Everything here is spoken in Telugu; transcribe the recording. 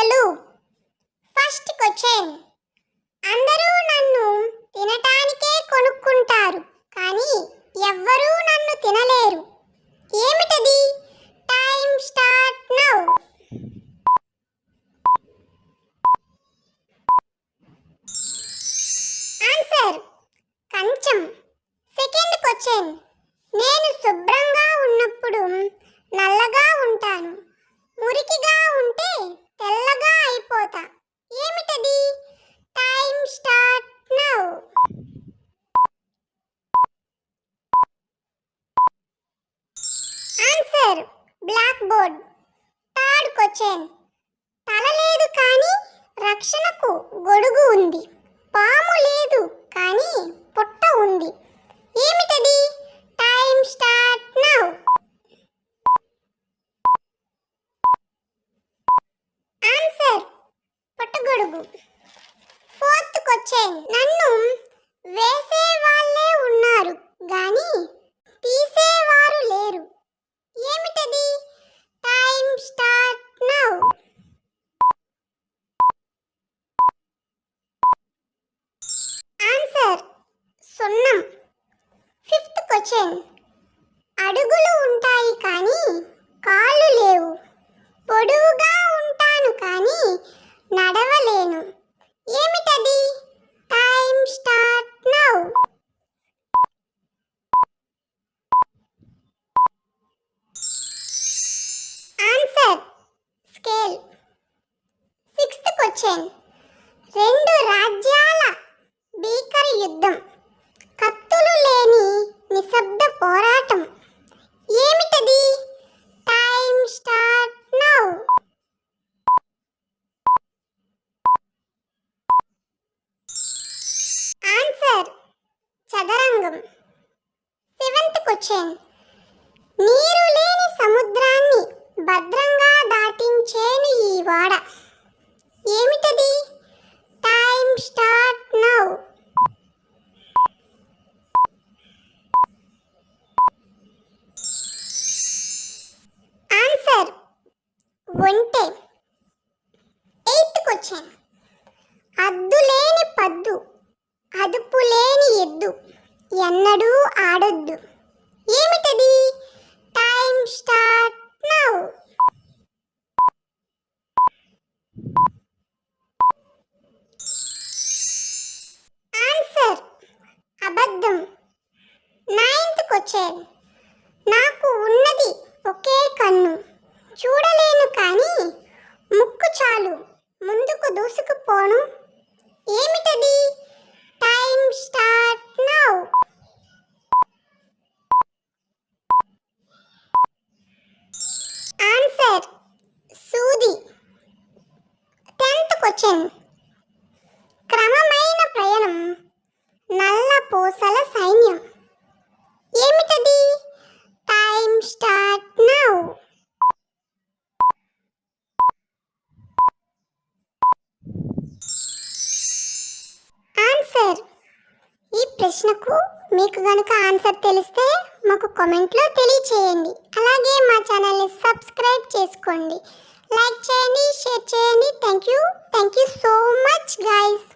మొదలు ఫస్ట్ క్వశ్చన్ అందరూ నన్ను తినటానికే కొనుక్కుంటారు కానీ ఎవ్వరూ నన్ను తినలేరు. ఏమిటది? టైం స్టార్ట్ నౌ ఆన్సర్ కంచం. సెకండ్ క్వశ్చన్ నేను శుభ్రంగా ఉన్నప్పుడు నల్లగా ఉంటాను మురికిగా ఉంటే తెల్లగా అయిపోతా ఏమిటది time start now answer black board third question తల లేదు కానీ రక్షణకు గొడుగు ఉంది. పాము లేదు కానీ పుట్ట ఉంది. ఏమిటది? టైం స్టార్ట్ నౌ ఆన్సర్ పుట్టగొడుగు ఫోర్త్ క్వశ్చన్ నన్ను వేసే వాళ్ళే ఉన్నారు గాని తీసేవారు లేరు ఏమిటది టైం స్టార్ట్ నౌ ఆన్సర్ సున్నం ఫిఫ్త్ క్వశ్చన్ అడుగులు ఉంటాయి కానీ కాళ్ళు లేవు. పొడువుగా ఉంటాను కానీ నడవలేను. ఏమిటది? Time start now. Answer scale. Sixth question. రెండు రాజ్యాల భీకర యుద్ధం. కత్తులు లేని నిశ్శబ్ద పోరాటం. ఏమిటది? Time start now. ఆన్సర్ చదరంగం. Seventh question. నీరు లేని సముద్రాన్ని భద్రంగా దాటించేను ఈ వాడ. ఏమిటది? ఒంటే ఎయిత్ క్వశ్చన్ అద్దులేని పద్దు అదుపు లేని ఎద్దు ఎన్నడూ ఆడొద్దు. ఏమిటది? టైం స్టార్ట్ నౌ ఆన్సర్ అబద్ధం. నైన్త్ వచ్చాను నాకు ఉన్నది ఒకే కన్ను. చూడలేను కానీ ముక్కు చాలు. ముందుకు దూసుకుపోను. ఏమిటది? Time start now. ఆన్సర్ సూది. Tenth question. క్రమమైన ప్రయాణం. నల్ల పూసల ప్రశ్నకు మీకు గనుక ఆన్సర్ తెలిస్తే మాకు కామెంట్లో తెలియచేయండి. అలాగే మా ఛానల్ని సబ్స్క్రైబ్ చేసుకోండి. లైక్ చేయండి షేర్ చేయండి. Thank you. Thank you so much guys